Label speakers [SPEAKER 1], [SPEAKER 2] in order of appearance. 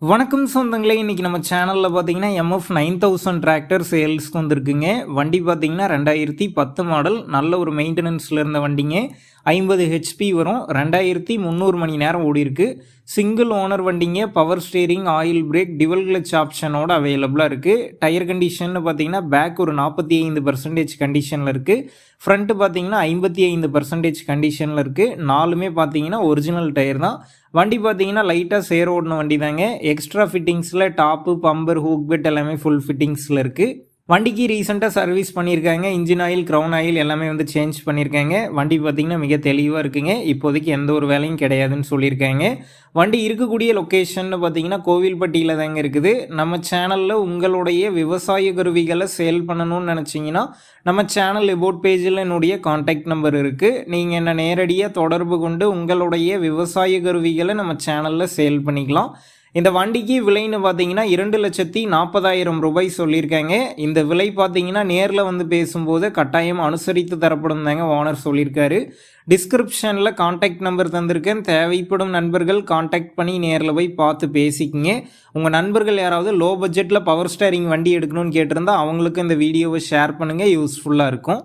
[SPEAKER 1] வணக்கம் சொந்தங்களே இன்றைக்கி நம்ம சேனலில் பார்த்தீங்கன்னா எம்எஃப் நைன் தௌசண்ட் டிராக்டர் சேல்ஸ்க்கு வந்திருக்குங்க. வண்டி பார்த்தீங்கன்னா ரெண்டாயிரத்தி பத்து மாடல் நல்ல ஒரு மெயின்டெனன்ஸில் இருந்த வண்டிங்க. ஐம்பது ஹெச்பி வரும். ரெண்டாயிரத்தி முந்நூறு மணி நேரம் ஓடிருக்கு சிங்கிள் ஓனர் வண்டிங்க power steering oil brake dual clutch ஆப்ஷனோட அவைலபிளாக இருக்குது டயர் கண்டிஷன் பார்த்தீங்கன்னா பேக் ஒரு நாற்பத்தி ஐந்து பர்சன்டேஜ் கண்டிஷனில் இருக்குது ஃப்ரண்ட்டு பார்த்தீங்கன்னா ஐம்பத்தி ஐந்து பர்சன்டேஜ் கண்டிஷனில் இருக்குது நாலுமே பார்த்தீங்கன்னா ஒரிஜினல் டயர் தான். வண்டி பார்த்தீங்கன்னா லைட்டாக சேர் ஓடின வண்டி தாங்க. எக்ஸ்ட்ரா ஃபிட்டிங்ஸில் டாப்பு பம்பர் ஹூக் பெட் எல்லாமே ஃபுல் ஃபிட்டிங்ஸில் இருக்குது வண்டிக்கு ரீசெண்டாக சர்வீஸ் பண்ணியிருக்காங்க. இன்ஜின் ஆயில் க்ரௌன் ஆயில் எல்லாமே வந்து சேஞ்ச் பண்ணியிருக்காங்க. வண்டி பார்த்திங்கன்னா மிக தெளிவாக இருக்குங்க. இப்போதைக்கு எந்த ஒரு வேலையும் கிடையாதுன்னு சொல்லியிருக்காங்க. வண்டி இருக்கக்கூடிய லொக்கேஷன் பார்த்திங்கன்னா கோவில்பட்டியில் தாங்க இருக்குது. நம்ம சேனலில் உங்களுடைய விவசாய கருவிகளை சேல் பண்ணணும்னு நினச்சிங்கன்னா நம்ம சேனல் எபோட் பேஜில் என்னுடைய காண்டாக்ட் நம்பர் இருக்குது நீங்கள் என்னை நேரடியாக தொடர்பு கொண்டு உங்களுடைய விவசாய கருவிகளை நம்ம சேனலில் சேல் பண்ணிக்கலாம். இந்த வண்டிக்கு விலைன்னு பார்த்தீங்கன்னா இரண்டு லட்சத்தி நாற்பதாயிரம் ரூபாய் சொல்லியிருக்காங்க. இந்த விலை பார்த்தீங்கன்னா நேரில் வந்து பேசும்போது கட்டாயம் அனுசரித்து தரப்படும் தாங்க ஓனர் சொல்லியிருக்காரு. டிஸ்கிரிப்ஷனில் காண்டாக்ட் நம்பர் தந்திருக்கேன். தேவைப்படும் நண்பர்கள் காண்டாக்ட் பண்ணி நேரில் போய் பார்த்து பேசிக்கிங்க. உங்கள் நண்பர்கள் யாராவது லோ பட்ஜெட்டில் பவர் ஸ்டேரிங் வண்டி எடுக்கணும்னு கேட்டிருந்தா அவங்களுக்கு இந்த வீடியோவை ஷேர் பண்ணுங்கள் யூஸ்ஃபுல்லாக இருக்கும்.